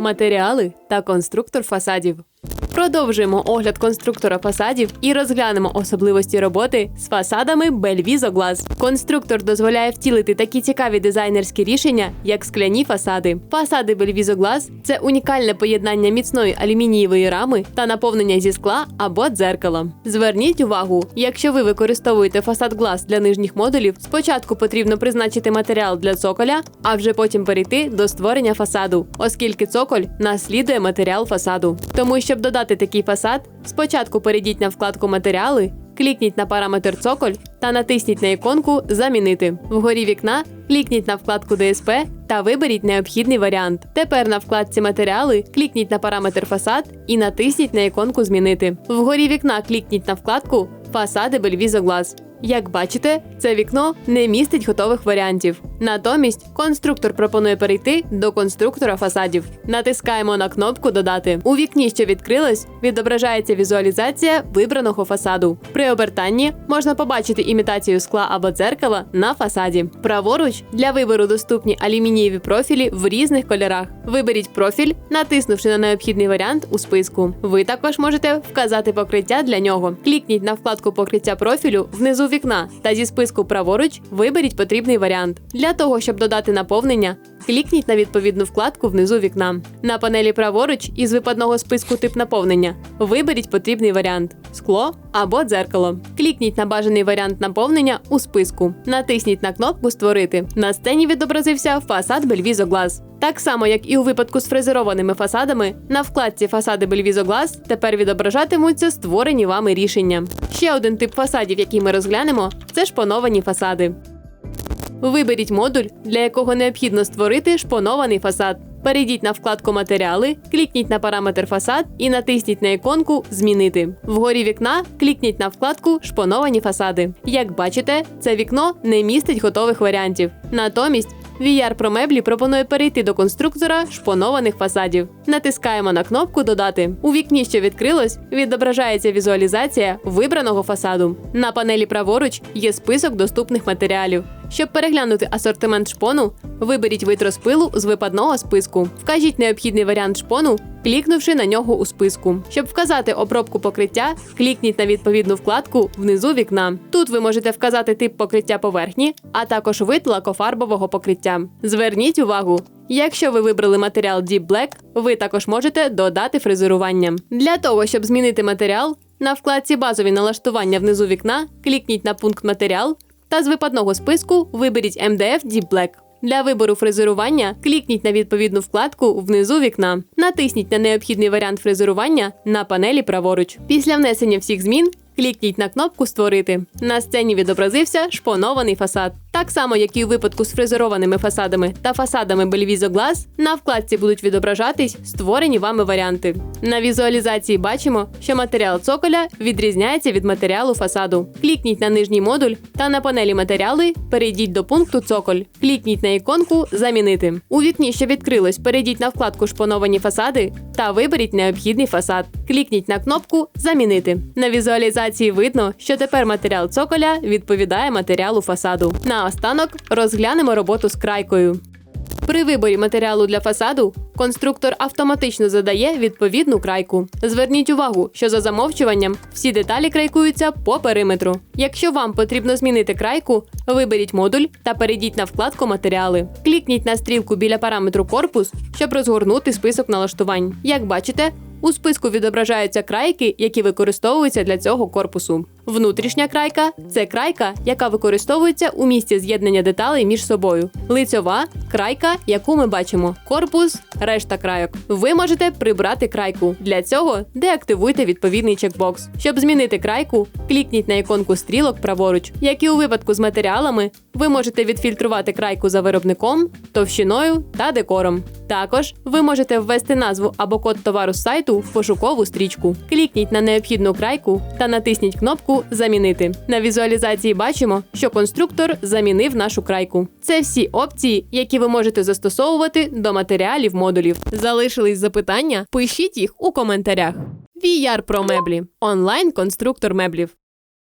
матеріали та конструктор фасадів. Продовжуємо огляд конструктора фасадів і розглянемо особливості роботи з фасадами Glass. Конструктор дозволяє втілити такі цікаві дизайнерські рішення, як скляні фасади. Фасади Glass – це унікальне поєднання міцної алюмінієвої рами та наповнення зі скла або дзеркала. Зверніть увагу, якщо ви використовуєте фасад Glass для нижніх модулів, спочатку потрібно призначити матеріал для цоколя, а вже потім перейти до створення фасаду, оскільки цоколь наслідує матеріал фасаду. Тому, щоб додати такий фасад, спочатку перейдіть на вкладку Матеріали, клікніть на параметр цоколь та натисніть на іконку Замінити. Вгорі вікна клікніть на вкладку DSP та виберіть необхідний варіант. Тепер на вкладці Матеріали клікніть на параметр фасад і натисніть на іконку Змінити. Вгорі вікна клікніть на вкладку Фасади Glass. Як бачите, це вікно не містить готових варіантів. Натомість конструктор пропонує перейти до конструктора фасадів. Натискаємо на кнопку Додати. У вікні, що відкрилось, відображається візуалізація вибраного фасаду. При обертанні можна побачити імітацію скла або дзеркала на фасаді. Праворуч для вибору доступні алюмінієві профілі в різних кольорах. Виберіть профіль, натиснувши на необхідний варіант у списку. Ви також можете вказати покриття для нього. Клікніть на вкладку покриття профілю внизу вікна та зі списку праворуч виберіть потрібний варіант. Для того, щоб додати наповнення, клікніть на відповідну вкладку внизу вікна. На панелі праворуч із випадного списку тип наповнення виберіть потрібний варіант скло або дзеркало. Клікніть на бажаний варіант наповнення у списку. Натисніть на кнопку Створити. На сцені відобразився фасад Belviso Glass. Так само, як і у випадку з фрезерованими фасадами, на вкладці фасади Belviso Glass тепер відображатимуться створені вами рішення. Ще один тип фасадів, який ми розглянемо, це шпоновані фасади. Виберіть модуль, для якого необхідно створити шпонований фасад. Перейдіть на вкладку Матеріали, клікніть на параметр фасад і натисніть на іконку Змінити. Вгорі вікна клікніть на вкладку Шпоновані фасади. Як бачите, це вікно не містить готових варіантів. Натомість VR Pro Меблі пропонує перейти до конструктора шпонованих фасадів. Натискаємо на кнопку Додати. У вікні, що відкрилось, відображається візуалізація вибраного фасаду. На панелі праворуч є список доступних матеріалів. Щоб переглянути асортимент шпону, виберіть вид розпилу з випадного списку. Вкажіть необхідний варіант шпону, клікнувши на нього у списку. Щоб вказати обробку покриття, клікніть на відповідну вкладку внизу вікна. Тут ви можете вказати тип покриття поверхні, а також вид лакофарбового покриття. Зверніть увагу. Якщо ви вибрали матеріал Deep Black, ви також можете додати фрезерування. Для того, щоб змінити матеріал, на вкладці Базові налаштування внизу вікна клікніть на пункт Матеріал та з випадного списку виберіть MDF Deep Black. Для вибору фрезерування клікніть на відповідну вкладку внизу вікна. Натисніть на необхідний варіант фрезерування на панелі праворуч. Після внесення всіх змін клікніть на кнопку Створити. На сцені відобразився шпонований фасад. Так само, як і у випадку з фрезерованими фасадами та фасадами Belviso Glass, на вкладці будуть відображатись створені вами варіанти. На візуалізації бачимо, що матеріал цоколя відрізняється від матеріалу фасаду. Клікніть на нижній модуль та на панелі матеріали перейдіть до пункту Цоколь. Клікніть на іконку Замінити. У вікні, що відкрилось, перейдіть на вкладку Шпоновані фасади та виберіть необхідний фасад. Клікніть на кнопку Замінити. На візуалізації видно, що тепер матеріал цоколя відповідає матеріалу фасаду. Наостанок розглянемо роботу з крайкою. При виборі матеріалу для фасаду конструктор автоматично задає відповідну крайку. Зверніть увагу, що за замовчуванням всі деталі крайкуються по периметру. Якщо вам потрібно змінити крайку, виберіть модуль та перейдіть на вкладку Матеріали. Клікніть на стрілку біля параметру корпус, щоб розгорнути список налаштувань. Як бачите, у списку відображаються крайки, які використовуються для цього корпусу. Внутрішня крайка це крайка, яка використовується у місці з'єднання деталей між собою. Лицьова крайка, яку ми бачимо. Корпус, решта крайок. Ви можете прибрати крайку. Для цього деактивуйте відповідний чекбокс. Щоб змінити крайку, клікніть на іконку стрілок праворуч. Як і у випадку з матеріалами, ви можете відфільтрувати крайку за виробником, товщиною та декором. Також ви можете ввести назву або код товару з сайту в пошукову стрічку. Клікніть на необхідну крайку та натисніть кнопку Замінити. На візуалізації бачимо, що конструктор замінив нашу крайку. Це всі опції, які ви можете застосовувати до матеріалів модулів. Залишились запитання? Пишіть їх у коментарях. VR про меблі онлайн конструктор меблів.